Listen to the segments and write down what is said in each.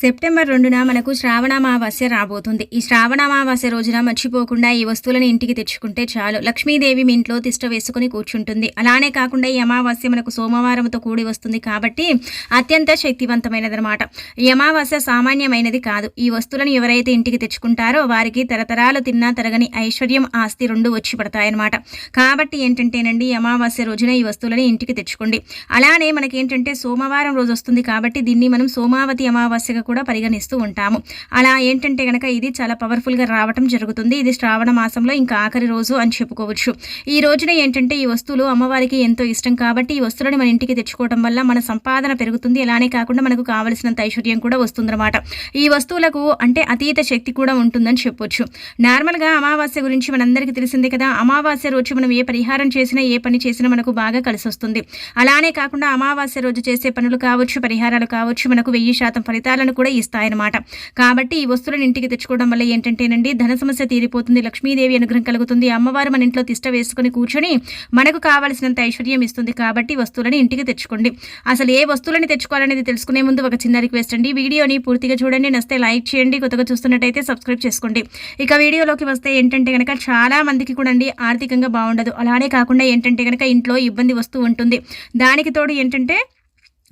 September రెండున మనకు శ్రావణామావాస్య రాబోతుంది. ఈ శ్రావణామావాస్య రోజున మర్చిపోకుండా ఈ వస్తువులను ఇంటికి తెచ్చుకుంటే చాలు. లక్ష్మీదేవి మీ ఇంట్లో తిష్ట వేసుకుని కూర్చుంటుంది. అలానే కాకుండా ఈ అమావాస్య మనకు సోమవారంతో కూడి వస్తుంది కాబట్టి అత్యంత శక్తివంతమైనదనమాట ఈ అమావాస్య సామాన్యమైనది కాదు. ఈ వస్తువులను ఎవరైతే ఇంటికి తెచ్చుకుంటారో వారికి తరతరాలు తిన్నా తరగని ఐశ్వర్యం ఆస్తి రెండు వచ్చి పడతాయన్నమాట. కాబట్టి ఏంటంటేనండి అమావాస్య రోజున ఈ వస్తువులని ఇంటికి తెచ్చుకోండి. అలానే మనకి ఏంటంటే సోమవారం రోజు వస్తుంది కాబట్టి దీన్ని మనం సోమావతి అమావాస్యగా కూడా పరిగణిస్తూ ఉంటాము. అలా ఏంటంటే కనుక ఇది చాలా పవర్ఫుల్గా రావటం జరుగుతుంది. ఇది శ్రావణ మాసంలో ఇంకా ఆఖరి రోజు అని చెప్పుకోవచ్చు. ఈ రోజున ఏంటంటే ఈ వస్తువులు అమ్మవారికి ఎంతో ఇష్టం కాబట్టి ఈ వస్తువులను మన ఇంటికి తెచ్చుకోవడం వల్ల మన సంపాదన పెరుగుతుంది. అలానే కాకుండా మనకు కావలసినంత ఐశ్వర్యం కూడా వస్తుందన్నమాట. ఈ వస్తువులకు అంటే అతీత శక్తి కూడా ఉంటుందని చెప్పొచ్చు. నార్మల్గా అమావాస్య గురించి మనందరికీ తెలిసిందే కదా. అమావాస్య రోజు మనం ఏ పరిహారం చేసినా ఏ పని చేసినా మనకు బాగా కలిసి వస్తుంది అలానే కాకుండా అమావాస్య రోజు చేసే పనులు కావచ్చు పరిహారాలు కావచ్చు మనకు వెయ్యి శాతం ఫలితాలను కూడా ఇస్తాయన్నమాట. కాబట్టి ఈ వస్తువులను ఇంటికి తెచ్చుకోవడం వల్ల ఏంటంటేనండి ధన సమస్య తీరిపోతుంది లక్ష్మీదేవి అనుగ్రహం కలుగుతుంది అమ్మవారు మన ఇంట్లో తిష్ట వేసుకుని కూర్చొని మనకు కావలసినంత ఐశ్వర్యం ఇస్తుంది కాబట్టి వస్తువులను ఇంటికి తెచ్చుకోండి. అసలు ఏ వస్తువులని తెచ్చుకోవాలనేది తెలుసుకునే ముందు ఒక చిన్న రిక్వెస్ట్ అండి. వీడియోని పూర్తిగా చూడండి నస్తే లైక్ చేయండి కొత్తగా చూస్తున్నట్టయితే సబ్స్క్రైబ్ చేసుకోండి. ఇక వీడియోలోకి వస్తే ఏంటంటే కనుక చాలా మందికి కూడా అండి ఆర్థికంగా బాగుండదు. అలానే కాకుండా ఏంటంటే కనుక ఇంట్లో ఇబ్బంది వస్తూ ఉంటుంది. దానికి తోడు ఏంటంటే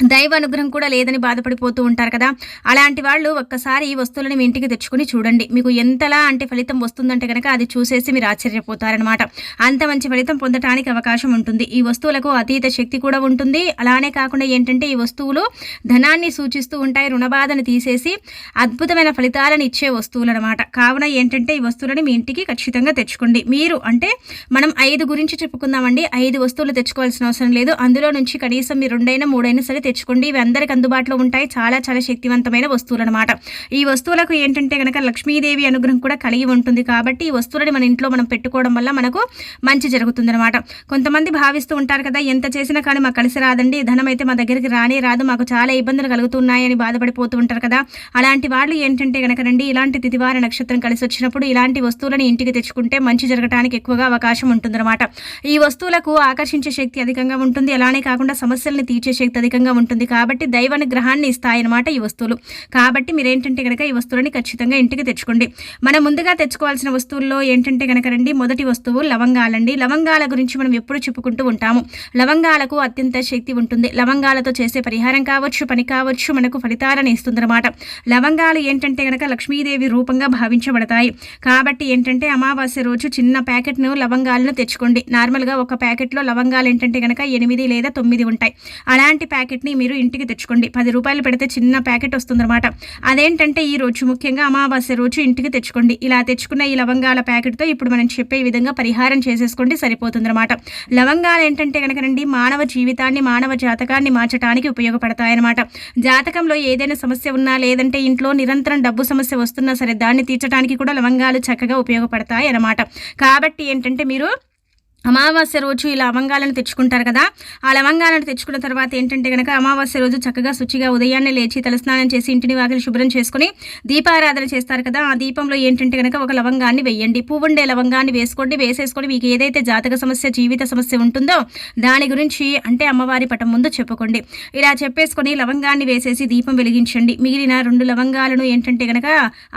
దైవ అనుగ్రహం కూడా లేదని బాధపడిపోతూ ఉంటారు కదా. అలాంటి వాళ్ళు ఒక్కసారి ఈ వస్తువులను మీ ఇంటికి తెచ్చుకొని చూడండి. మీకు ఎంతలా అంటే ఫలితం వస్తుందంటే కనుక అది చూసేసి మీరు ఆశ్చర్యపోతారనమాట అంత మంచి ఫలితం పొందడానికి అవకాశం ఉంటుంది. ఈ వస్తువులకు అతీత శక్తి కూడా ఉంటుంది. అలానే కాకుండా ఏంటంటే ఈ వస్తువులు ధనాన్ని సూచిస్తూ ఉంటాయి. రుణబాధను తీసేసి అద్భుతమైన ఫలితాలను ఇచ్చే వస్తువులు అనమాట కావున ఏంటంటే ఈ వస్తువులను మీ ఇంటికి ఖచ్చితంగా తెచ్చుకోండి. మీరు అంటే మనం ఐదు గురించి చెప్పుకుందామండి. ఐదు వస్తువులు తెచ్చుకోవాల్సిన అవసరం లేదు. అందులో నుంచి కనీసం మీరు రెండైనా మూడైనా సరే తెచ్చుకోండి. ఇవి అందరికి అందుబాటులో ఉంటాయి. చాలా చాలా శక్తివంతమైన వస్తువులు అనమాట ఈ వస్తువులకు ఏంటంటే కనుక లక్ష్మీదేవి అనుగ్రహం కూడా కలిగి ఉంటుంది కాబట్టి ఈ వస్తువులని మన ఇంట్లో మనం పెట్టుకోవడం వల్ల మనకు మంచి జరుగుతుంది అనమాట కొంతమంది భావిస్తూ ఉంటారు కదా ఎంత చేసినా కానీ మాకు కలిసి రాదండి. ధనం అయితే మా దగ్గరికి రానే రాదు. మాకు చాలా ఇబ్బందులు కలుగుతున్నాయని బాధపడిపోతూ ఉంటారు కదా. అలాంటి వాళ్ళు ఏంటంటే కనుక రండి ఇలాంటి తిదివార నక్షత్రం కలిసి వచ్చినప్పుడు ఇలాంటి వస్తువులను ఇంటికి తెచ్చుకుంటే మంచి జరగడానికి ఎక్కువగా అవకాశం ఉంటుందన్నమాట. ఈ వస్తువులకు ఆకర్షించే శక్తి అధికంగా ఉంటుంది. అలానే కాకుండా సమస్యల్ని తీర్చే శక్తి అధికంగా ఉంటుంది కాబట్టి దైవాన్ని గ్రహాన్ని ఇస్తాయన్నమాట ఈ వస్తువులు. కాబట్టి మీరు ఏంటంటే కనుక ఈ వస్తువులని ఖచ్చితంగా ఇంటికి తెచ్చుకోండి. మనం ముందుగా తెచ్చుకోవాల్సిన వస్తువుల్లో ఏంటంటే కనుక రండి మొదటి వస్తువు లవంగాలండి. లవంగాల గురించి మనం ఎప్పుడు చెప్పుకుంటూ ఉంటాము. లవంగాలకు అత్యంత శక్తి ఉంటుంది. లవంగాలతో చేసే పరిహారం కావచ్చు పని కావచ్చు మనకు ఫలితాలను ఇస్తుందన్నమాట. లవంగాలు ఏంటంటే కనుక లక్ష్మీదేవి రూపంగా భావించబడతాయి. కాబట్టి ఏంటంటే అమావాస్య రోజు చిన్న ప్యాకెట్ను లవంగాలను తెచ్చుకోండి. నార్మల్గా ఒక ప్యాకెట్లో లవంగాలు ఏంటంటే కనుక ఎనిమిది లేదా తొమ్మిది ఉంటాయి. అలాంటి ప్యాకెట్ ప్యాకెట్ని మీరు ఇంటికి తెచ్చుకోండి. పది రూపాయలు పెడితే చిన్న ప్యాకెట్ వస్తుందన్నమాట. అదేంటంటే ఈ రోజు ముఖ్యంగా అమావాస్య రోజు ఇంటికి తెచ్చుకోండి. ఇలా తెచ్చుకున్న ఈ లవంగాల ప్యాకెట్తో ఇప్పుడు మనం చెప్పే విధంగా పరిహారం చేసేసుకోండి సరిపోతుందన్నమాట. లవంగాలు ఏంటంటే కనుకనండి మానవ జీవితాన్ని మానవ జాతకాన్ని మార్చడానికి ఉపయోగపడతాయన్నమాట. జాతకంలో ఏదైనా సమస్య ఉన్నా లేదంటే ఇంట్లో నిరంతరం డబ్బు సమస్య వస్తున్నా సరే దాన్ని తీర్చడానికి కూడా లవంగాలు చక్కగా ఉపయోగపడతాయి అన్నమాట కాబట్టి ఏంటంటే మీరు అమావాస్య రోజు ఈ లవంగాలను తెచ్చుకుంటారు కదా. ఆ లవంగాలను తెచ్చుకున్న తర్వాత ఏంటంటే కనుక అమావాస్య రోజు చక్కగా శుచిగా ఉదయాన్నే లేచి తలస్నానం చేసి ఇంటిని వాకిలి శుభ్రం చేసుకుని దీపారాధన చేస్తారు కదా. ఆ దీపంలో ఏంటంటే కనుక ఒక లవంగాన్ని వెయ్యండి పువ్వుండే లవంగాన్ని వేసుకోండి వేసేసుకొని మీకు ఏదైతే జాతక సమస్య జీవిత సమస్య ఉంటుందో దాని గురించి అంటే అమ్మవారి పటం ముందు చెప్పుకోండి. ఇలా చెప్పేసుకొని లవంగాన్ని వేసేసి దీపం వెలిగించండి. మిగిలిన రెండు లవంగాలను ఏంటంటే కనుక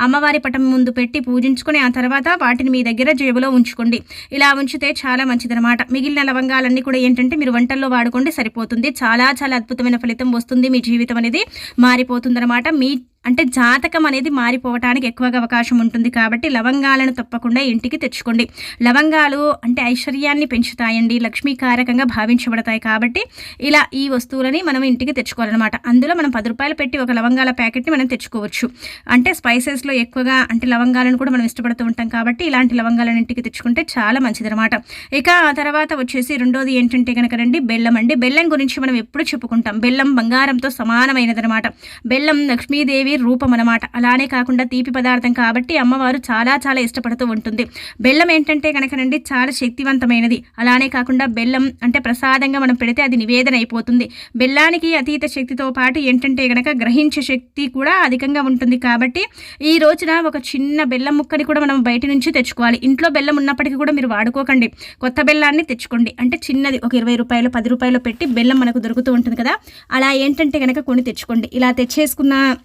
అమ్మవారి పటం ముందు పెట్టి పూజించుకొని ఆ తర్వాత వాటిని మీ దగ్గర జేబులో ఉంచుకోండి. ఇలా ఉంచితే చాలా మంచిదనమాట మిగిలిన లవంగాలన్నీ కూడా ఏంటంటే మీరు వంటల్లో వాడుకోండి సరిపోతుంది. చాలా చాలా అద్భుతమైన ఫలితం వస్తుంది. మీ జీవితం అనేది మారిపోతుందనమాట మీ అంటే జాతకం అనేది మారిపోవటానికి ఎక్కువగా అవకాశం ఉంటుంది కాబట్టి లవంగాలను తప్పకుండా ఇంటికి తెచ్చుకోండి. లవంగాలు అంటే ఐశ్వర్యాన్ని పెంచుతాయండి లక్ష్మీకారకంగా భావించబడతాయి కాబట్టి ఇలా ఈ వస్తువులని మనం ఇంటికి తెచ్చుకోవాలన్నమాట. అందులో మనం పది రూపాయలు పెట్టి ఒక లవంగాల ప్యాకెట్ని మనం తెచ్చుకోవచ్చు. అంటే స్పైసెస్లో ఎక్కువగా అంటే లవంగాలను కూడా మనం ఇష్టపడుతూ ఉంటాం కాబట్టి ఇలాంటి లవంగాలను ఇంటికి తెచ్చుకుంటే చాలా మంచిదన్నమాట. ఇక ఆ తర్వాత వచ్చేసి రెండోది ఏంటంటే కనుక రండి బెల్లం అండి. బెల్లం గురించి మనం ఎప్పుడు చెప్పుకుంటాం? బెల్లం బంగారంతో సమానమైనదనమాట బెల్లం లక్ష్మీదేవి రూపం అనమాట అలానే కాకుండా తీపి పదార్థం కాబట్టి అమ్మవారు చాలా చాలా ఇష్టపడుతూ ఉంటుంది. బెల్లం ఏంటంటే కనుకనండి చాలా శక్తివంతమైనది. అలానే కాకుండా బెల్లం అంటే ప్రసాదంగా మనం పెడితే అది నివేదన అయిపోతుంది. బెల్లానికి అతీత శక్తితో పాటు ఏంటంటే కనుక గ్రహించే శక్తి కూడా అధికంగా ఉంటుంది కాబట్టి ఈ రోజున ఒక చిన్న బెల్లం ముక్కని కూడా మనం బయట నుంచి తెచ్చుకోవాలి. ఇంట్లో బెల్లం ఉన్నప్పటికీ కూడా మీరు వాడుకోకండి. కొత్త బెల్లాన్ని తెచ్చుకోండి. అంటే చిన్నది ఒక ఇరవై రూపాయలు పది రూపాయలు పెట్టి బెల్లం మనకు దొరుకుతూ ఉంటుంది కదా. అలా ఏంటంటే కనుక కొని తెచ్చుకోండి. ఇలా తెచ్చేసుకున్న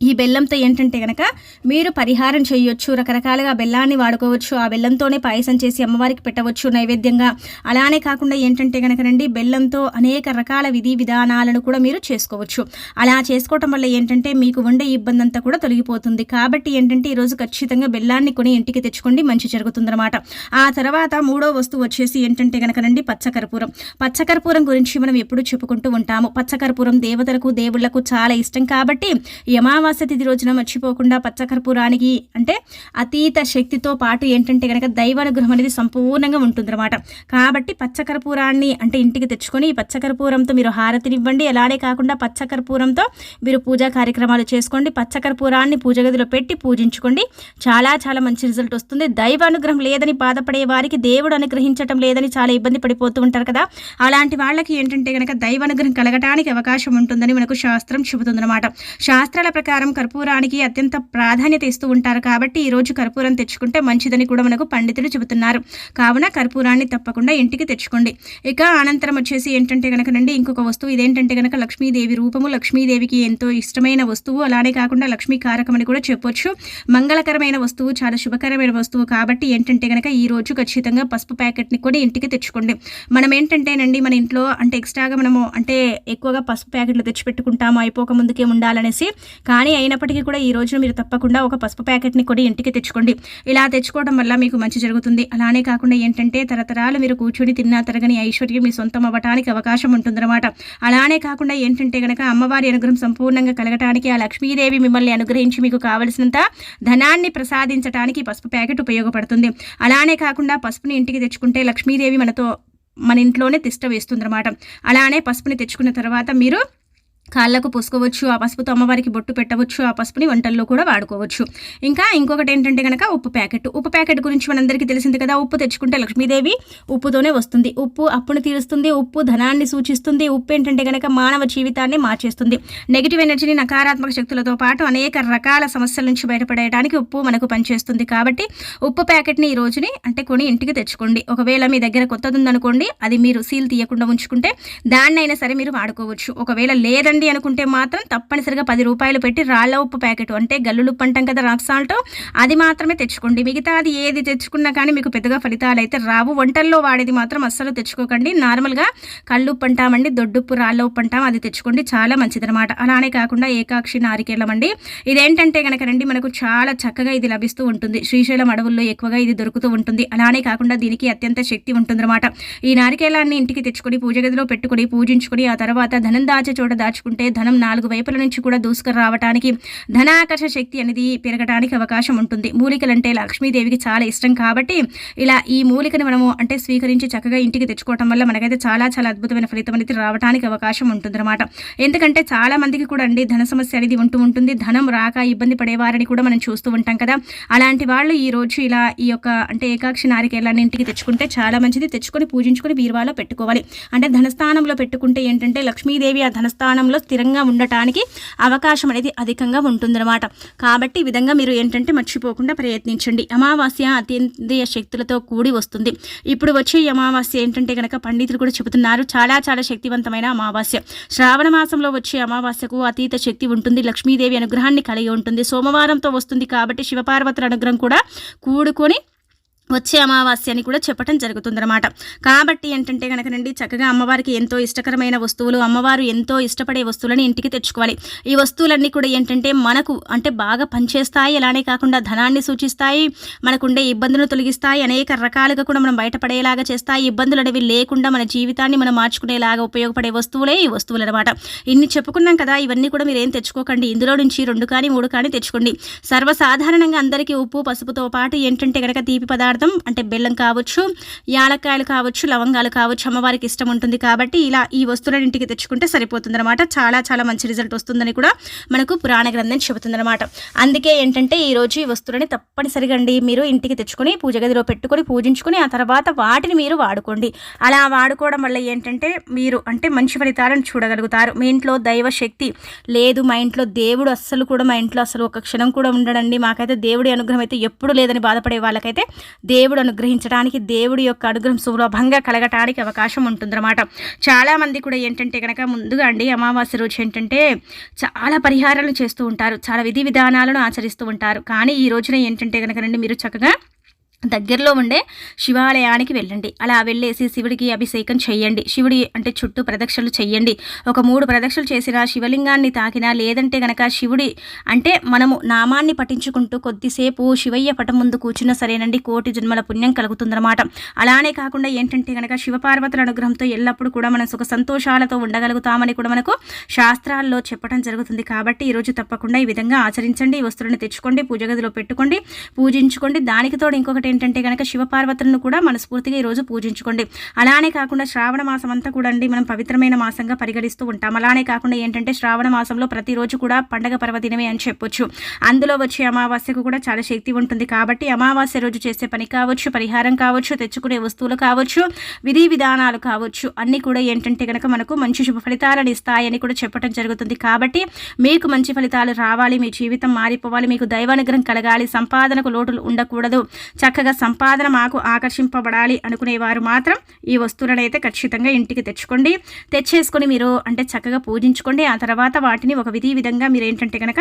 ఈ బెల్లంతో ఏంటంటే కనుక మీరు పరిహారం చేయొచ్చు రకరకాలుగా బెల్లాన్ని వాడుకోవచ్చు ఆ బెల్లంతోనే పాయసం చేసి అమ్మవారికి పెట్టవచ్చు నైవేద్యంగా. అలానే కాకుండా ఏంటంటే కనుక రండి బెల్లంతో అనేక రకాల విధి విధానాలను కూడా మీరు చేసుకోవచ్చు. అలా చేసుకోవటం వల్ల ఏంటంటే మీకు ఉండే ఇబ్బంది అంతా కూడా తొలగిపోతుంది. కాబట్టి ఏంటంటే ఈరోజు ఖచ్చితంగా బెల్లాన్ని కొని ఇంటికి తెచ్చుకోండి మంచి జరుగుతుందన్నమాట. ఆ తర్వాత మూడో వస్తువు వచ్చేసి ఏంటంటే కనుక రండి పచ్చకర్పూరం. పచ్చకర్పూరం గురించి మనం ఎప్పుడు చెప్పుకుంటూ ఉంటాము. పచ్చకర్పూరం దేవతలకు దేవుళ్ళకు చాలా ఇష్టం కాబట్టి యమా అమావాస్య తిథి రోజున మర్చిపోకుండా పచ్చకర్పూరానికి అంటే అతీత శక్తితో పాటు ఏంటంటే కనుక దైవానుగ్రహం అనేది సంపూర్ణంగా ఉంటుందన్నమాట. కాబట్టి పచ్చకర్పూరాన్ని అంటే ఇంటికి తెచ్చుకొని పచ్చకర్పూరంతో మీరు హారతినివ్వండి. అలానే కాకుండా పచ్చకర్పూరంతో మీరు పూజా కార్యక్రమాలు చేసుకోండి. పచ్చకర్పూరాన్ని పూజ గదిలో పెట్టి పూజించుకోండి. చాలా చాలా మంచి రిజల్ట్ వస్తుంది. దైవానుగ్రహం లేదని బాధపడే వారికి దేవుడు అనుగ్రహించటం లేదని చాలా ఇబ్బంది పడిపోతూ ఉంటారు కదా. అలాంటి వాళ్ళకి ఏంటంటే కనుక దైవానుగ్రహం కలగటానికి అవకాశం ఉంటుందని మనకు శాస్త్రం చెబుతుందన్నమాట. శాస్త్రాల ప్రకారం ప్రకారం కర్పూరానికి అత్యంత ప్రాధాన్యత ఇస్తూ ఉంటారు కాబట్టి ఈరోజు కర్పూరం తెచ్చుకుంటే మంచిదని కూడా మనకు పండితులు చెబుతున్నారు. కావున కర్పూరాన్ని తప్పకుండా ఇంటికి తెచ్చుకోండి. ఇక అనంతరం వచ్చేసి ఏంటంటే కనుక నండి ఇంకొక వస్తువు. ఇదేంటంటే కనుక లక్ష్మీదేవి రూపము. లక్ష్మీదేవికి ఎంతో ఇష్టమైన వస్తువు. అలానే కాకుండా లక్ష్మీ కారకం అని కూడా చెప్పొచ్చు. మంగళకరమైన వస్తువు చాలా శుభకరమైన వస్తువు కాబట్టి ఏంటంటే కనుక ఈ రోజు ఖచ్చితంగా పసుపు ప్యాకెట్ని కూడా ఇంటికి తెచ్చుకోండి. మనం ఏంటంటేనండి మన ఇంట్లో అంటే ఎక్స్ట్రాగా మనము అంటే ఎక్కువగా పసుపు ప్యాకెట్లు తెచ్చిపెట్టుకుంటాము అయిపోక ముందుకే ఉండాలనేసి. కానీ కానీ అయినప్పటికీ కూడా ఈ రోజు మీరు తప్పకుండా ఒక పసుపు ప్యాకెట్ని కూడా ఇంటికి తెచ్చుకోండి. ఇలా తెచ్చుకోవడం వల్ల మీకు మంచి జరుగుతుంది. అలానే కాకుండా ఏంటంటే తరతరాలు మీరు కూర్చొని తిన్నా తరగని ఐశ్వర్యం మీ సొంతం అవ్వటానికి అవకాశం ఉంటుందన్నమాట. అలానే కాకుండా ఏంటంటే కనుక అమ్మవారి అనుగ్రహం సంపూర్ణంగా కలగటానికి ఆ లక్ష్మీదేవి మిమ్మల్ని అనుగ్రహించి మీకు కావలసినంత ధనాన్ని ప్రసాదించడానికి పసుపు ప్యాకెట్ ఉపయోగపడుతుంది. అలానే కాకుండా పసుపుని ఇంటికి తెచ్చుకుంటే లక్ష్మీదేవి మనతో మన ఇంట్లోనే తిష్ట వేస్తుందన్నమాట. అలానే పసుపుని తెచ్చుకున్న తర్వాత మీరు కాళ్ళకు పూసుకోవచ్చు ఆ పసుపుతో అమ్మవారికి బొట్టు పెట్టవచ్చు ఆ పసుపుని వంటల్లో కూడా వాడుకోవచ్చు. ఇంకా ఇంకొకటి ఏంటంటే కనుక ఉప్పు ప్యాకెట్. ఉప్పు ప్యాకెట్ గురించి మనందరికీ తెలిసింది కదా ఉప్పు తెచ్చుకుంటే లక్ష్మీదేవి ఉప్పుతోనే వస్తుంది. ఉప్పు అప్పును తీరుస్తుంది ఉప్పు ధనాన్ని సూచిస్తుంది ఉప్పు ఏంటంటే కనుక మానవ జీవితాన్ని మార్చేస్తుంది. నెగిటివ్ ఎనర్జీని నకారాత్మక శక్తులతో పాటు అనేక రకాల సమస్యల నుంచి బయటపడేయడానికి ఉప్పు మనకు పనిచేస్తుంది కాబట్టి ఉప్పు ప్యాకెట్ని ఈ రోజుని అంటే కొని ఇంటికి తెచ్చుకోండి. ఒకవేళ మీ దగ్గర కొత్తది ఉందనుకోండి అది మీరు సీల్ తీయకుండా ఉంచుకుంటే దాన్నైనా సరే మీరు వాడుకోవచ్చు. ఒకవేళ లేదంటే తినండి అనుకుంటే మాత్రం తప్పనిసరిగా పది రూపాయలు పెట్టి రాళ్ళ ఉప్పు ప్యాకెట్ అంటే గల్లులు ఉప్పు అంటాం కదా రాక్ సాల్ట్ అది మాత్రమే తెచ్చుకోండి. మిగతా అది ఏది తెచ్చుకున్నా కానీ మీకు పెద్దగా ఫలితాలు అయితే రావు. వంటల్లో వాడేది మాత్రం అస్సలు తెచ్చుకోకండి. నార్మల్గా కళ్ళు ఉప్పు అంటామండి దొడ్డుప్పు రాళ్ళ ఉప్పు అంటాం అది తెచ్చుకోండి. చాలా మంచిదనమాట అలానే కాకుండా ఏకాక్షి నారికేళం అండి ఇదేంటంటే కనుక రండి మనకు చాలా చక్కగా ఇది లభిస్తూ ఉంటుంది. శ్రీశైలం అడవుల్లో ఎక్కువగా ఇది దొరుకుతూ ఉంటుంది. అలానే కాకుండా దీనికి అత్యంత శక్తి ఉంటుందన్నమాట. ఈ నారికేళాన్ని ఇంటికి తెచ్చుకొని పూజ గదిలో పెట్టుకుని పూజించుకొని ఆ తర్వాత ధనం దాచే చోట దాచుకుని చేసుకుంటే ధనం నాలుగు వైపుల నుంచి కూడా దూసుకుని రావడానికి ధనాకర్ష శక్తి అనేది పెరగడానికి అవకాశం ఉంటుంది. మూలికలు అంటే లక్ష్మీదేవికి చాలా ఇష్టం కాబట్టి ఇలా ఈ మూలికని మనము అంటే స్వీకరించి చక్కగా ఇంటికి తెచ్చుకోవటం వల్ల మనకైతే చాలా చాలా అద్భుతమైన ఫలితం అనేది రావడానికి అవకాశం ఉంటుందన్నమాట. ఎందుకంటే చాలా మందికి కూడా అండి ధన సమస్య అనేది ఉంటూ ఉంటుంది. ధనం రాక ఇబ్బంది పడేవారని కూడా మనం చూస్తూ ఉంటాం కదా. అలాంటి వాళ్ళు ఈ రోజు ఇలా ఈ యొక్క అంటే ఏకాక్షి నారికేళ్ళని ఇంటికి తెచ్చుకుంటే చాలా మంచిది. తెచ్చుకొని పూజించుకొని బీరువాలో పెట్టుకోవాలి. అంటే ధనస్థానంలో పెట్టుకుంటే ఏంటంటే లక్ష్మీదేవి ఆ ధనస్థానంలో స్థానంలో స్థిరంగా ఉండటానికి అవకాశం అనేది అధికంగా ఉంటుందన్నమాట. కాబట్టి ఈ విధంగా మీరు ఏంటంటే మర్చిపోకుండా ప్రయత్నించండి. అమావాస్య అతీంద్రియ శక్తులతో కూడి వస్తుంది. ఇప్పుడు వచ్చే అమావాస్య ఏంటంటే కనుక పండితులు కూడా చెబుతున్నారు చాలా చాలా శక్తివంతమైన అమావాస్య. శ్రావణ మాసంలో వచ్చే అమావాస్యకు అతీత శక్తి ఉంటుంది లక్ష్మీదేవి అనుగ్రహాన్ని కలిగి ఉంటుంది సోమవారంతో వస్తుంది కాబట్టి శివపార్వతుల అనుగ్రహం కూడా కూడుకొని వచ్చే అమావాస్య అని కూడా చెప్పడం జరుగుతుందన్నమాట. కాబట్టి ఏంటంటే కనుకనండి చక్కగా అమ్మవారికి ఎంతో ఇష్టకరమైన వస్తువులు అమ్మవారు ఎంతో ఇష్టపడే వస్తువులని ఇంటికి తెచ్చుకోవాలి. ఈ వస్తువులన్నీ కూడా ఏంటంటే మనకు అంటే బాగా పనిచేస్తాయి. అలానే కాకుండా ధనాన్ని సూచిస్తాయి మనకుండే ఇబ్బందులను తొలగిస్తాయి. అనేక రకాలుగా కూడా మనం బయటపడేలాగా చేస్తాయి. ఇబ్బందులు అనేవి లేకుండా మన జీవితాన్ని మనం మార్చుకునేలాగా ఉపయోగపడే వస్తువులే ఈ వస్తువులు అనమాట ఇన్ని చెప్పుకున్నాం కదా ఇవన్నీ కూడా మీరు ఏం తెచ్చుకోకండి. ఇందులో నుంచి రెండు కానీ మూడు కానీ తెచ్చుకోండి. సర్వసాధారణంగా అందరికీ ఉప్పు పసుపుతో పాటు ఏంటంటే కనుక తీపి పదార్థం పదార్థం అంటే బెల్లం కావచ్చు యాలక్కాయలు కావచ్చు లవంగాలు కావచ్చు అమ్మవారికి ఇష్టం ఉంటుంది కాబట్టి ఇలా ఈ వస్తువులను ఇంటికి తెచ్చుకుంటే సరిపోతుంది అనమాట చాలా చాలా మంచి రిజల్ట్ వస్తుందని కూడా మనకు పురాణ గ్రంథం చెబుతుందన్నమాట. అందుకే ఏంటంటే ఈరోజు ఈ వస్తువులని తప్పనిసరిగా అండి మీరు ఇంటికి తెచ్చుకొని పూజ గదిలో పెట్టుకొని పూజించుకొని ఆ తర్వాత వాటిని మీరు వాడుకోండి. అలా వాడుకోవడం వల్ల ఏంటంటే మీరు అంటే మంచి ఫలితాలను చూడగలుగుతారు. మీ ఇంట్లో దైవ శక్తి లేదు మా ఇంట్లో దేవుడు అస్సలు కూడా మా ఇంట్లో అసలు ఒక క్షణం కూడా ఉండడండి. మాకైతే దేవుడి అనుగ్రహం అయితే ఎప్పుడు లేదని బాధపడే వాళ్ళకైతే దేవుడు అనుగ్రహించడానికి దేవుడి యొక్క అనుగ్రహం సులభంగా కలగటానికి అవకాశం ఉంటుందన్నమాట. చాలామంది కూడా ఏంటంటే కనుక ముందుగా అండి అమావాస్య రోజు ఏంటంటే చాలా పరిహారాలు చేస్తూ ఉంటారు చాలా విధి విధానాలను ఆచరిస్తూ ఉంటారు. కానీ ఈ రోజున ఏంటంటే కనుక మీరు చక్కగా దగ్గరలో ఉండే శివాలయానికి వెళ్ళండి. అలా వెళ్ళేసి శివుడికి అభిషేకం చేయండి. శివుడి అంటే చుట్టూ ప్రదక్షిణలు చేయండి. ఒక మూడు ప్రదక్షిణలు చేసినా శివలింగాన్ని తాకినా లేదంటే గనక శివుడి అంటే మనము నామాన్ని పఠించుకుంటూ కొద్దిసేపు శివయ్య పటం ముందు కూర్చున్న సరేనండి. కోటి జన్మల పుణ్యం కలుగుతుందన్నమాట. అలానే కాకుండా ఏంటంటే గనక శివపార్వతుల అనుగ్రహంతో ఎల్లప్పుడూ కూడా మనం సుఖ సంతోషాలతో ఉండగలుగుతామని కూడా మనకు శాస్త్రాల్లో చెప్పడం జరుగుతుంది. కాబట్టి ఈరోజు తప్పకుండా ఈ విధంగా ఆచరించండి. ఈ వస్తువులను తెచ్చుకోండి. పూజ గదిలో పెట్టుకోండి. పూజించుకోండి. దానికి తోడు ఇంకొకటి ఏంటంటే కనుక శివపార్వతులను కూడా మనస్ఫూర్తిగా ఈరోజు పూజించుకోండి. అలానే కాకుండా శ్రావణ మాసం అంతా కూడా అండి మనం పవిత్రమైన మాసంగా పరిగణిస్తూ ఉంటాం. అలానే కాకుండా ఏంటంటే శ్రావణ మాసంలో ప్రతిరోజు కూడా పండగ పర్వదినమే అని చెప్పొచ్చు. అందులో వచ్చే అమావాస్యకు కూడా చాలా శక్తి ఉంటుంది కాబట్టి అమావాస్య రోజు చేసే పని కావచ్చు పరిహారం కావచ్చు తెచ్చుకునే వస్తువులు కావచ్చు విధి విధానాలు కావచ్చు అన్నీ కూడా ఏంటంటే కనుక మనకు మంచి శుభ ఫలితాలను ఇస్తాయని కూడా చెప్పడం జరుగుతుంది. కాబట్టి మీకు మంచి ఫలితాలు రావాలి మీ జీవితం మారిపోవాలి మీకు దైవానుగ్రహం కలగాలి సంపాదనకు లోటులు ఉండకూడదు. చక్క చక్కగా సంపాదన మాకు ఆకర్షింపబడాలి అనుకునేవారు మాత్రం ఈ వస్తువులను అయితే ఖచ్చితంగా ఇంటికి తెచ్చుకోండి. తెచ్చేసుకొని మీరు అంటే చక్కగా పూజించుకోండి. ఆ తర్వాత వాటిని ఒక విధి విధంగా మీరు ఏంటంటే కనుక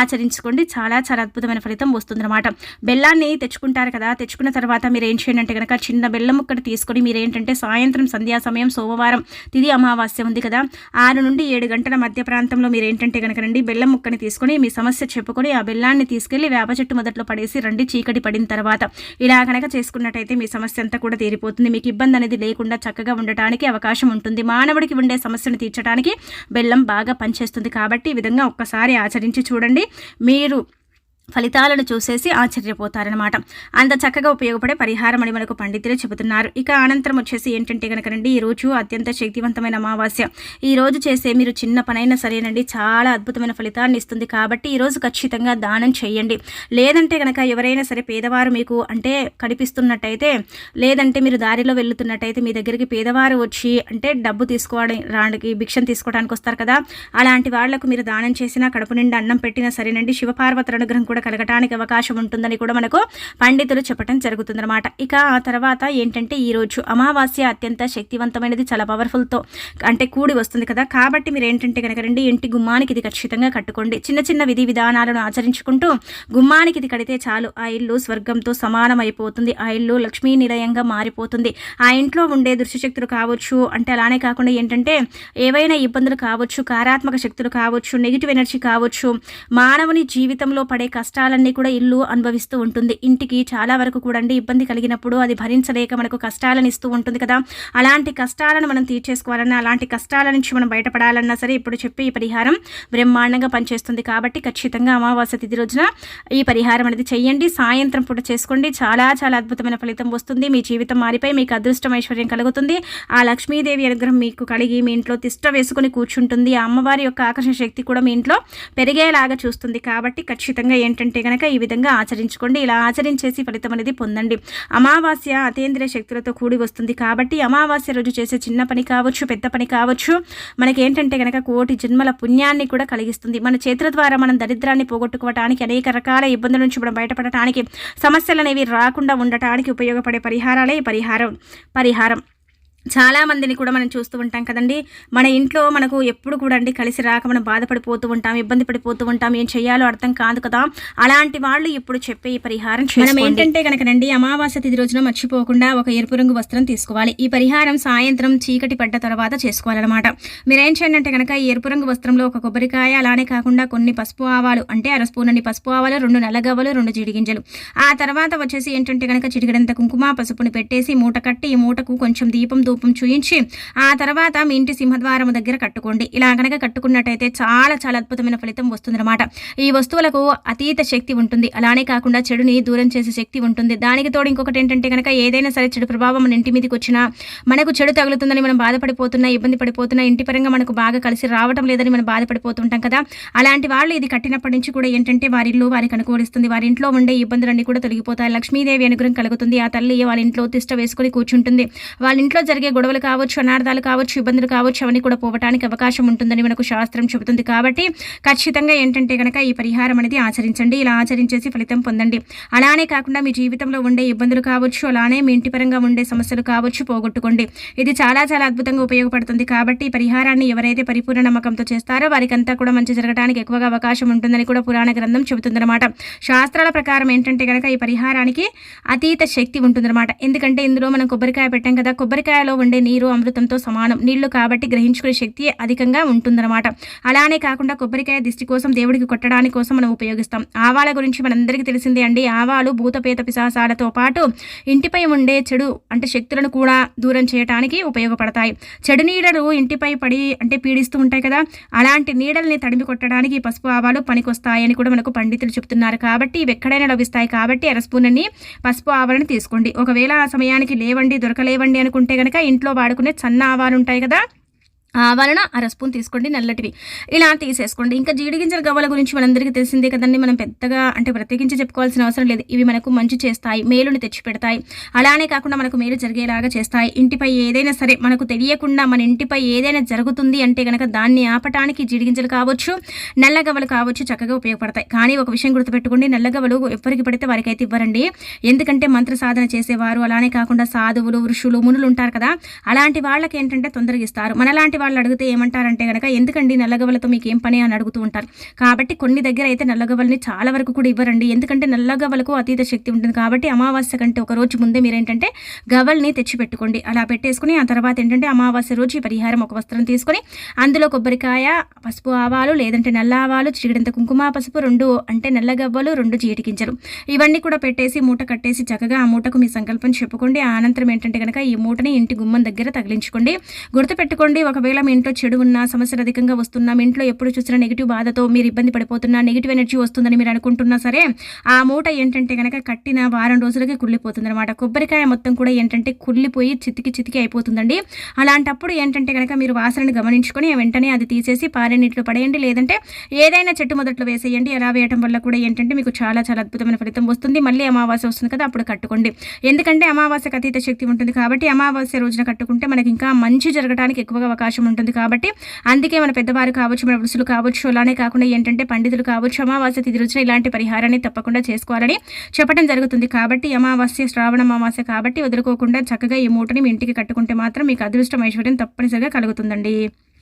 ఆచరించుకోండి. చాలా చాలా అద్భుతమైన ఫలితం వస్తుందన్నమాట. బెల్లాన్ని తెచ్చుకుంటారు కదా తెచ్చుకున్న తర్వాత మీరు ఏం చేయండి అంటే కనుక చిన్న బెల్లం ముక్కను తీసుకొని మీరు ఏంటంటే సాయంత్రం సంధ్యా సమయం సోమవారం తిది అమావాస్య ఉంది కదా ఆరు నుండి ఏడు గంటల మధ్య ప్రాంతంలో మీరు ఏంటంటే కనుక రండి బెల్లం ముక్కని తీసుకొని మీ సమస్య చెప్పుకొని ఆ బెల్లాన్ని తీసుకెళ్ళి వేప చెట్టు మొదట్లో పడేసి రండి చీకటి పడిన తర్వాత. ఇలా కనుక చేసుకున్నట్టయితే మీ సమస్య అంతా కూడా తీరిపోతుంది. మీకు ఇబ్బంది అనేది లేకుండా చక్కగా ఉండటానికి అవకాశం ఉంటుంది. మానవుడికి ఉండే సమస్యను తీర్చడానికి బెల్లం బాగా పనిచేస్తుంది. కాబట్టి ఈ విధంగా ఒక్కసారి ఆచరించి చూడండి. మీరు ఫలితాలను చూసేసి ఆశ్చర్యపోతారనమాట అంత చక్కగా ఉపయోగపడే పరిహారం అని మనకు పండితులు చెబుతున్నారు. ఇక అనంతరం వచ్చేసి ఏంటంటే కనుకనండి ఈ రోజు అత్యంత శక్తివంతమైన అమావాస్య. ఈ రోజు చేసే మీరు చిన్న పనైనా సరేనండి చాలా అద్భుతమైన ఫలితాన్ని ఇస్తుంది కాబట్టి ఈరోజు ఖచ్చితంగా దానం చేయండి. లేదంటే కనుక ఎవరైనా సరే పేదవారు మీకు అంటే కనిపిస్తున్నట్టయితే లేదంటే మీరు దారిలో వెళ్తున్నట్టయితే మీ దగ్గరికి పేదవారు వచ్చి అంటే డబ్బు తీసుకోవడం రానికి భిక్షం తీసుకోవడానికి వస్తారు కదా. అలాంటి వాళ్ళకు మీరు దానం చేసినా కడుపు నిండా అన్నం పెట్టినా సరేనండి. శివపార్వతుల అనుగ్రహం కూడా కలగటానికి అవకాశం ఉంటుందని కూడా మనకు పండితులు చెప్పడం జరుగుతుందన్నమాట. ఇక ఆ తర్వాత ఏంటంటే ఈరోజు అమావాస్య అత్యంత శక్తివంతమైనది చాలా పవర్ఫుల్తో అంటే కూడి వస్తుంది కదా. కాబట్టి మీరు ఏంటంటే కనుక రండి ఇంటి గుమ్మానికి ఇది ఖచ్చితంగా కట్టుకోండి. చిన్న చిన్న విధి విధానాలను ఆచరించుకుంటూ గుమ్మానికి ఇది కడితే చాలు. ఆ ఇల్లు స్వర్గంతో సమానం అయిపోతుంది. ఆ ఇల్లు లక్ష్మీ నిలయంగా మారిపోతుంది. ఆ ఇంట్లో ఉండే దృశ్యశక్తులు కావచ్చు అంటే అలానే కాకుండా ఏంటంటే ఏవైనా ఇబ్బందులు కావచ్చు కారాత్మక శక్తులు కావచ్చు నెగిటివ్ ఎనర్జీ కావచ్చు మానవుని జీవితంలో పడే కష్టాలన్నీ కూడా ఇల్లు అనుభవిస్తూ ఉంటుంది. ఇంటికి చాలా వరకు కూడా అండి ఇబ్బంది కలిగినప్పుడు అది భరించలేక మనకు కష్టాలను ఇస్తూ ఉంటుంది కదా. అలాంటి కష్టాలను మనం తీర్చేసుకోవాలన్నా అలాంటి కష్టాల నుంచి మనం బయటపడాలన్నా సరే ఇప్పుడు చెప్పి ఈ పరిహారం బ్రహ్మాండంగా పనిచేస్తుంది. కాబట్టి ఖచ్చితంగా అమావాస్య తిథి రోజున ఈ పరిహారం అనేది చెయ్యండి. సాయంత్రం పూట చేసుకోండి. చాలా చాలా అద్భుతమైన ఫలితం వస్తుంది. మీ జీవితం మారిపోయి మీకు అదృష్టం ఐశ్వర్యం కలుగుతుంది. ఆ లక్ష్మీదేవి అనుగ్రహం మీకు కలిగి మీ ఇంట్లో తిష్ట వేసుకుని కూర్చుంటుంది. ఆ అమ్మవారి యొక్క ఆకర్షణ శక్తి కూడా మీ ఇంట్లో పెరిగేలాగా చూస్తుంది. కాబట్టి ఖచ్చితంగా ఏంటంటే కనుక ఈ విధంగా ఆచరించుకోండి. ఇలా ఆచరించేసి ఫలితం అనేది పొందండి. అమావాస్య అతేంద్రియ శక్తులతో కూడి వస్తుంది కాబట్టి అమావాస్య రోజు చేసే చిన్న పని కావచ్చు పెద్ద పని కావచ్చు మనకి ఏంటంటే కనుక కోటి జన్మల పుణ్యాన్ని కూడా కలిగిస్తుంది. మన చేతుల ద్వారా మనం దరిద్రాన్ని పోగొట్టుకోవటానికి అనేక రకాల ఇబ్బందుల నుంచి మనం బయటపడటానికి సమస్యలు అనేవి రాకుండా ఉండటానికి ఉపయోగపడే పరిహారాలే పరిహారం. పరిహారం. చాలామందిని కూడా మనం చూస్తూ ఉంటాం కదండి. మన ఇంట్లో మనకు ఎప్పుడు కూడా అండి కలిసి రాక మనం బాధపడిపోతూ ఉంటాం ఇబ్బంది పడిపోతూ ఉంటాం ఏం చేయాలో అర్థం కాదు కదా. అలాంటి వాళ్ళు ఇప్పుడు చెప్పే ఈ పరిహారం మనం ఏంటంటే కనుకనండి అమావాస్య తిథి రోజున మర్చిపోకుండా ఒక ఎరుపు రంగు వస్త్రం తీసుకోవాలి. ఈ పరిహారం సాయంత్రం చీకటి పడ్డ తర్వాత చేసుకోవాలన్నమాట. మీరేం చేయండి అంటే కనుక ఈ ఎరుపు రంగు వస్త్రంలో ఒక కొబ్బరికాయ అలానే కాకుండా కొన్ని పసుపు ఆవాలు అంటే అర స్పూన్ అన్ని పసుపు ఆవాలు రెండు నల్లగవ్వలు రెండు జిడిగింజలు. ఆ తర్వాత వచ్చేసి ఏంటంటే కనుక చిటికడంత కుంకుమ పసుపుని పెట్టేసి మూట కట్టి ఈ మూటకు కొంచెం దీపం ధూపం చూయించి ఆ తర్వాత మీ ఇంటి సింహద్వారం దగ్గర కట్టుకోండి. ఇలా కనుక కట్టుకున్నట్టయితే చాలా చాలా అద్భుతమైన ఫలితం వస్తుందన్నమాట. ఈ వస్తువులకు అతీత శక్తి ఉంటుంది. అలానే కాకుండా చెడుని దూరం చేసే శక్తి ఉంటుంది. దానికి తోడు ఇంకొకటి ఏంటంటే కనుక ఏదైనా సరే చెడు ప్రభావం మన ఇంటి మీదకి వచ్చినా మనకు చెడు తగులుతుందని మనం బాధపడిపోతున్నా ఇబ్బంది పడిపోతున్నా ఇంటి పరంగా మనకు బాగా కలిసి రావటం లేదని మనం బాధపడిపోతుంటాం కదా. అలాంటి వాళ్ళు ఇది కట్టినప్పటి నుంచి కూడా ఏంటంటే వారి ఇల్లు వారికి అనుకూలిస్తుంది. వారి ఇంట్లో ఉండే ఇబ్బందులన్నీ కూడా తొలగిపోతాయి. లక్ష్మీదేవి అనుగ్రహం కలుగుతుంది. ఆ తల్లి వాళ్ళ ఇంట్లో తిష్ట వేసుకొని కూర్చుంటుంది. వాళ్ళ ఇంట్లో జరిగే కలిగే గొడవలు కావచ్చు అనార్థాలు కావచ్చు ఇబ్బందులు కావచ్చు అవన్నీ కూడా పోవటానికి అవకాశం ఉంటుందని మనకు శాస్త్రం చెబుతుంది. కాబట్టి ఖచ్చితంగా ఏంటంటే కనుక ఈ పరిహారం అనేది ఆచరించండి. ఇలా ఆచరించేసి ఫలితం పొందండి. అలానే కాకుండా మీ జీవితంలో ఉండే ఇబ్బందులు కావచ్చు అలానే మీ ఇంటి పరంగా ఉండే సమస్యలు కావచ్చు పోగొట్టుకోండి. ఇది చాలా చాలా అద్భుతంగా ఉపయోగపడుతుంది. కాబట్టి ఈ పరిహారాన్ని ఎవరైతే పరిపూర్ణ నమ్మకంతో చేస్తారో వారికి అంతా కూడా మంచి జరగడానికి ఎక్కువగా అవకాశం ఉంటుందని కూడా పురాణ గ్రంథం చెబుతుందన్నమాట. శాస్త్రాల ప్రకారం ఏంటంటే కనుక ఈ పరిహారానికి అతీత శక్తి ఉంటుందన్నమాట. ఎందుకంటే ఇందులో మనం కొబ్బరికాయ పెట్టాం కదా కొబ్బరికాయలో ఉండే నీరు అమృతంతో సమానం. నీళ్ళు కాబట్టి గ్రహించుకునే శక్తి అధికంగా ఉంటుందన్నమాట. అలానే కాకుండా కొబ్బరికాయ దిష్టి కోసం దేవుడికి కొట్టడానికి కోసం మనం ఉపయోగిస్తాం. ఆవాల గురించి మనందరికీ తెలిసిందే అండి. ఆవాలు భూతపేత పిశాసాలతో పాటు ఇంటిపై ఉండే చెడు అంటే శక్తులను కూడా దూరం చేయడానికి ఉపయోగపడతాయి. చెడు నీడలు ఇంటిపై పడి అంటే పీడిస్తూ ఉంటాయి కదా అలాంటి నీడల్ని తడిమి కొట్టడానికి పసుపు ఆవాలు పనికొస్తాయని కూడా మనకు పండితులు చెప్తున్నారు. కాబట్టి ఇవి ఎక్కడైనా లభిస్తాయి కాబట్టి అరస్పూనని పసుపు ఆవాలను తీసుకోండి. ఒకవేళ ఆ సమయానికి లేవండి దొరకలేవండి అనుకుంటే కనుక ఇంట్లో వాడుకునే సన్న ఆవాలు ఉంటాయి కదా? ఆవాలన అర స్పూన్ తీసుకోండి నల్లటివి. ఇలా తీసేసుకోండి. ఇంకా జీడిగింజల గవ్వల గురించి మనందరికీ తెలిసిందే కదండి మనం పెద్దగా అంటే ప్రత్యేకించి చెప్పుకోవాల్సిన అవసరం లేదు. ఇవి మనకు మంచి చేస్తాయి మేలుని తెచ్చిపెడతాయి. అలానే కాకుండా మనకు మేలు జరిగేలాగా చేస్తాయి. ఇంటిపై ఏదైనా సరే మనకు తెలియకుండా మన ఇంటిపై ఏదైనా జరుగుతుంది అంటే కనుక దాన్ని ఆపటానికి జీడిగింజలు కావచ్చు నల్లగవ్వలు కావచ్చు చక్కగా ఉపయోగపడతాయి. కానీ ఒక విషయం గుర్తుపెట్టుకోండి నల్లగవ్వలు ఎవరికి పడితే వారికి అయితే ఇవ్వరండి. ఎందుకంటే మంత్ర సాధన చేసేవారు అలానే కాకుండా సాధువులు ఋషులు మునులు ఉంటారు కదా అలాంటి వాళ్ళకి ఏంటంటే తొందరగా ఇస్తారు. మనలాంటి వాళ్ళు అడిగితే ఏమంటారంటే కనుక ఎందుకండి నల్లగవలతో మీకు ఏం పని? అని అడుగుతూ ఉంటారు. కాబట్టి కొన్ని దగ్గర అయితే నల్లగవల్ని చాలా వరకు కూడా ఇవ్వరండి. ఎందుకంటే నల్లగవలకు అతీత శక్తి ఉంటుంది కాబట్టి అమావాస్య కంటే ఒక రోజు ముందే మీరు ఏంటంటే గవల్ని తెచ్చిపెట్టుకోండి. అలా పెట్టేసుకుని ఆ తర్వాత ఏంటంటే అమావాస్య రోజు పరిహారం ఒక వస్త్రం తీసుకొని అందులో కొబ్బరికాయ పసుపు ఆవాలు లేదంటే నల్ల ఆవాలు చిరిగిడంత కుంకుమ పసుపు రెండు అంటే నల్లగవ్వలు రెండు జీటికించలు ఇవన్నీ కూడా పెట్టేసి మూట కట్టేసి చక్కగా ఆ మూటకు మీ సంకల్పం చెప్పుకోండి. ఆ అనంతరం ఏంటంటే కనుక ఈ మూటని ఇంటి గుమ్మం దగ్గర తగిలించుకోండి. గుర్తుపెట్టుకోండి ఒకవేళ మీ ఇంట్లో చెడు ఉన్నా సమస్యలు అధికంగా వస్తున్నా మీ ఇంట్లో ఎప్పుడు చూసినా నెగిటివ్ బాధతో మీరు ఇబ్బంది పడిపోతున్నా నెగిటివ్ ఎనర్జీ వస్తుందని మీరు అనుకుంటున్నా సరే ఆ మూట ఏంటంటే కనుక కట్టిన వారం రోజులకి కుళ్ళిపోతుంది అనమాట కొబ్బరికాయ మొత్తం కూడా ఏంటంటే కుళ్ళిపోయి చితికి చితికి అయిపోతుందండి. అలాంటప్పుడు ఏంటంటే కనుక మీరు వాసనను గమనించుకొని వెంటనే అది తీసేసి పారే నీటిలో పడేయండి. లేదంటే ఏదైనా చెట్టు మొదట్లో వేసేయండి. అలా వేయటం వల్ల కూడా ఏంటంటే మీకు చాలా చాలా అద్భుతమైన ఫలితం వస్తుంది. మళ్ళీ అమావాస్య వస్తుంది కదా అప్పుడు కట్టుకోండి. ఎందుకంటే అమావాస్యకు అతీత శక్తి ఉంటుంది కాబట్టి అమావాస్య రోజున కట్టుకుంటే మనకి ఇంకా మంచి జరగడానికి ఎక్కువగా అవకాశం ఉంటుంది కాబట్టి అందుకే మన పెద్దవారు కావచ్చు మన వృషులు కావచ్చు అలానే కాకుండా ఏంటంటే పండితులు కావచ్చు అమావాస్య తిథి రోజున ఇలాంటి పరిహారాన్ని తప్పకుండా చేసుకోవాలని చెప్పడం జరుగుతుంది కాబట్టి అమావాస్య శ్రావణ అమావాస్య కాబట్టి వదులుకోకుండా చక్కగా ఈ మూటని మీ ఇంటికి కట్టుకుంటే మాత్రం మీకు అదృష్టం ఐశ్వర్యం తప్పనిసరిగా కలుగుతుందండి.